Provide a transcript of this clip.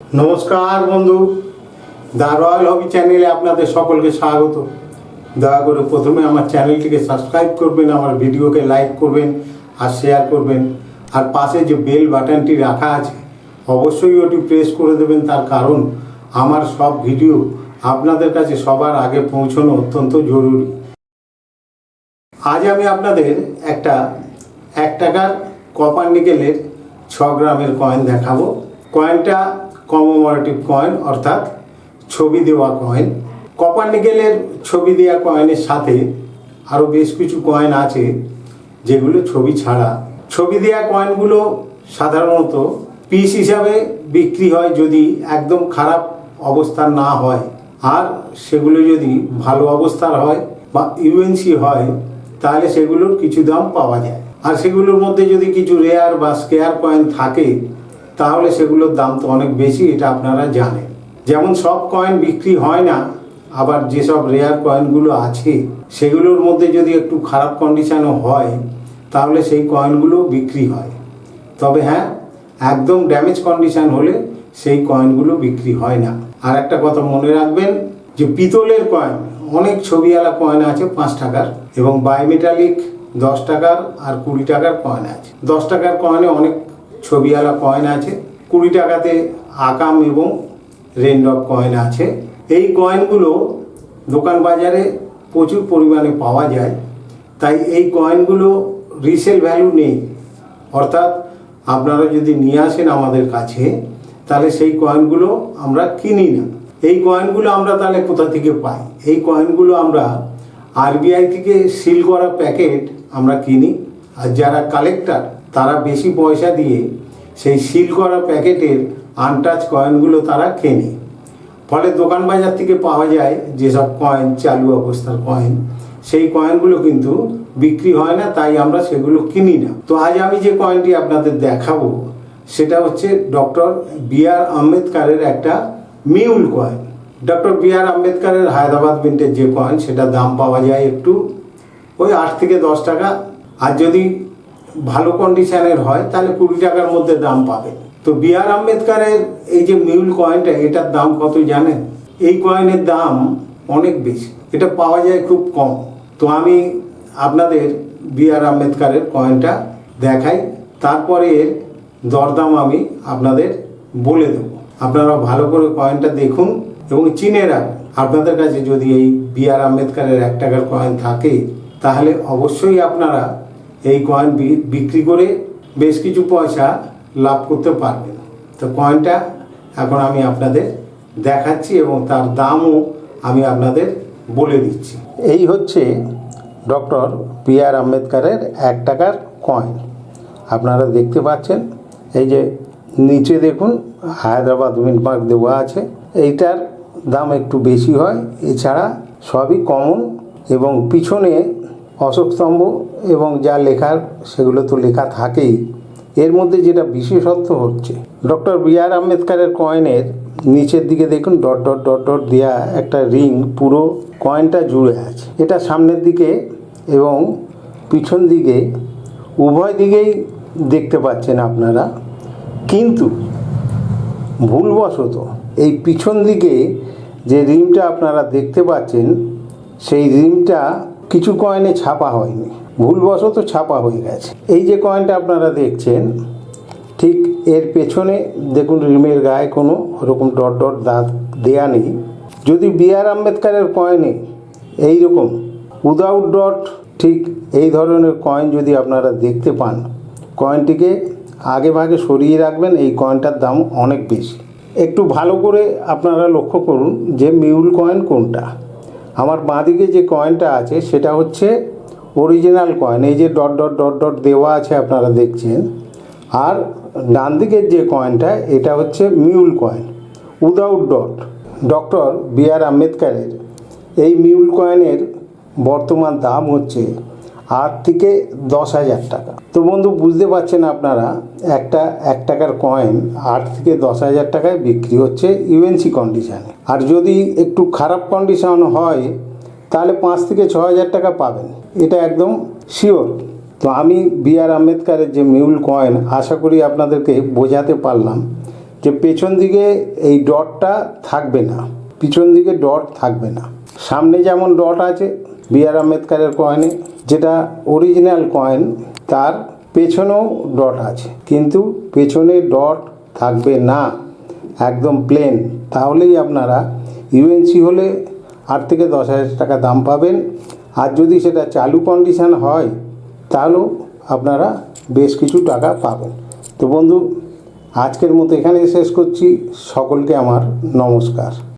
নমস্কার বন্ধু। The royal হবি চ্যানেলে আপনাদের সকলকে স্বাগত। দয়া করে প্রথমে আমার চ্যানেলটিকে সাবস্ক্রাইব করবেন, আমার ভিডিওকে লাইক করবেন আর শেয়ার করবেন। আর পাশে যে বেল বাটনটি রাখা আছে, অবশ্যই ওটি প্রেস করে দেবেন। তার কারণ, আমার সব ভিডিও আপনাদের কাছে সবার আগে পৌঁছানো অত্যন্ত জরুরি। আজ আমি আপনাদের একটা এক টাকার কপার নিকেলের ছ গ্রামের কয়েন দেখাবো। কয়েনটা কমোমোরেটিভ কয়েন অর্থাৎ ছবি দেওয়া কয়েন কপার নিকেলের ছবি দেওয়া কয়েনের সাথে আরও বেশ কিছু কয়েন আছে, যেগুলো ছবি ছাড়া। ছবি দেওয়া কয়েনগুলো সাধারণত পিস হিসাবে বিক্রি হয় যদি একদম খারাপ অবস্থার না হয়। আর সেগুলো যদি ভালো অবস্থার হয় বা ইউএনসি হয়, তাহলে সেগুলোর কিছু দাম পাওয়া যায়। আর সেগুলোর মধ্যে যদি কিছু রেয়ার বা স্কেয়ার কয়েন থাকে তাহলে সেগুলোর দাম তো অনেক বেশি, এটা আপনারা জানেন। যেমন সব কয়েন বিক্রি হয় না, আবার যেসব রেয়ার কয়েনগুলো আছে, সেগুলোর মধ্যে যদি একটু খারাপ কন্ডিশনও হয়, তাহলে সেই কয়েনগুলো বিক্রি হয়। তবে হ্যাঁ একদম ড্যামেজ কন্ডিশন হলে সেই কয়েনগুলো বিক্রি হয় না। আর একটা কথা মনে রাখবেন, যে পিতলের কয়েন অনেক ছবিওয়ালা কয়েন আছে পাঁচ টাকার, এবং বায়োমেটালিক দশ টাকার আর কুড়ি টাকার কয়েন আছে। দশ টাকার কয়েনে অনেক ছবিওয়ালা কয়েন আছে, কুড়ি টাকাতে আকাম এবং রেনড্রপ কয়েন আছে। এই কয়েনগুলো দোকান বাজারে প্রচুর পরিমাণে পাওয়া যায়। তাই এই কয়েনগুলো রিসেল ভ্যালু নেই। অর্থাৎ আপনারা যদি নিয়ে আসেন আমাদের কাছে, তাহলে সেই কয়েনগুলো আমরা কিনি না। এই কয়েনগুলো আমরা তাহলে কোথা থেকে পাই? এই কয়েনগুলো আমরা আরবিআই থেকে সিল করা প্যাকেট আমরা কিনি। আর যারা কালেক্টর তারা বেশি পয়সা দিয়ে সেই সিল করা প্যাকেটের আনটাচ কয়েনগুলো তারা কেনে। ফলে দোকান বাজার থেকে পাওয়া যায় যেসব কয়েন চালু অবস্থার কয়েন সেই কয়েনগুলো কিন্তু বিক্রি হয় না, তাই আমরা সেগুলো কিনি না। তো আজ আমি যে কয়েনটি আপনাদের দেখাবো, সেটা হচ্ছে ডক্টর বি আর আম্বেদকারের একটা mule coin doctor B R আম্বেদকারের Hyderabad মিন্টের যে কয়েন সেটা দাম পাওয়া যায় একটু ওই আট থেকে দশ টাকা। আর যদি ভালো কন্ডিশনের হয়, তাহলে কুড়ি টাকার মধ্যে দাম পাবে। তো বি আর আম্বেদকারের এই যে মিউল কয়েনটা এটার দাম কত জানেন? এই কয়েনের দাম অনেক বেশি। এটা পাওয়া যায় খুব কম। তো আমি আপনাদের বি আর আম্বেদকারের কয়েনটা দেখাই। তারপরে এর দরদাম আমি আপনাদের বলে দেবো। আপনারা ভালো করে কয়েনটা দেখুন এবং চিনে রাখুন। আপনাদের কাছে যদি এই বি আর আম্বেদকারের এক টাকার কয়েন থাকে, তাহলে অবশ্যই আপনারা এই কয়েন বিক্রি করে বেশ কিছু পয়সা লাভ করতে পারবেন তো কয়েনটা এখন আমি আপনাদের দেখাচ্ছি এবং তার দামও আমি আপনাদের বলে দিচ্ছি। এই হচ্ছে ডক্টর পি আর আম্বেদকারের এক টাকার কয়েন আপনারা দেখতে পাচ্ছেন, এই যে নিচে দেখুন, হায়দ্রাবাদ উইন্ড মার্ক দেওয়া আছে। এইটার দাম একটু বেশি হয়, এছাড়া সবই কমন এবং পিছনে অশোক স্তম্ভ এবং যা লেখার, সেগুলো তো লেখা থাকেই। এর মধ্যে যেটা বিশেষত্ব হচ্ছে, ডক্টর বি আর আম্বেদকারের কয়েনের নিচের দিকে দেখুন, ডট ডট ডট ডট দেওয়া একটা রিং, পুরো কয়েনটা জুড়ে আছে। এটা সামনের দিকে এবং পিছন দিকে, উভয় দিকেই দেখতে পাচ্ছেন আপনারা। কিন্তু ভুলবশত এই পিছন দিকে যে রিমটা আপনারা দেখতে পাচ্ছেন, সেই রিমটা কিছু কয়েনে ছাপা হয়নি। ভুলবশত ছাপা হয়ে গেছে। এই যে কয়েনটা আপনারা দেখছেন, ঠিক এর পেছনে দেখুন, রিমের গায়ে কোনো ওরকম ডট ডট দাঁত দেয়া নেই। যদি বি আর আম্বেদকারের কয়েনে এই রকম উইদাউট ডট ঠিক এই ধরনের কয়েন যদি আপনারা দেখতে পান কয়েনটিকে আগে ভাগে সরিয়ে রাখবেন, এই কয়েনটার দাম অনেক বেশি। একটু ভালো করে আপনারা লক্ষ্য করুন যে মিউল কয়েন কোনটা। আমার বাঁ দিকে যে কয়েনটা আছে, সেটা হচ্ছে অরিজিনাল কয়েন এই যে ডট ডট ডট ডট দেওয়া আছে আপনারা দেখছেন। আর ডান দিকের যে কয়েনটা এটা হচ্ছে mule coin without dot doctor B R আম্বেদকারের এই মিউল কয়েনের বর্তমান দাম হচ্ছে আট থেকে দশ হাজার টাকা। তো বন্ধু, বুঝতে পারছেন আপনারা, একটা, এক টাকার কয়েন আট থেকে দশ হাজার টাকায় বিক্রি হচ্ছে ইউএনসি কন্ডিশানে আর যদি একটু খারাপ কন্ডিশন হয়, তাহলে পাঁচ থেকে ছ হাজার টাকা পাবেন। এটা একদম শিওর তো আমি বি আর আম্বেদকারের যে মিউল কয়েন আশা করি আপনাদেরকে বোঝাতে পারলাম যে পেছন দিকে এই ডটটা থাকবে না। পিছন দিকে ডট থাকবে না। সামনে যেমন ডট আছে, বি আর আম্বেদকারের কয়েনে যেটা অরিজিনাল কয়েন তার পেছনেও ডট আছে। কিন্তু পেছনে ডট থাকবে না, একদম প্লেন তাহলেই আপনারা ইউএনসি হলে আট থেকে দশ হাজার টাকা দাম পাবেন। আর যদি সেটা চালু কন্ডিশন হয়, তাহলেও আপনারা বেশ কিছু টাকা পাবেন। তো বন্ধু, আজকের মতো এখানে শেষ করছি। সকলকে আমার নমস্কার।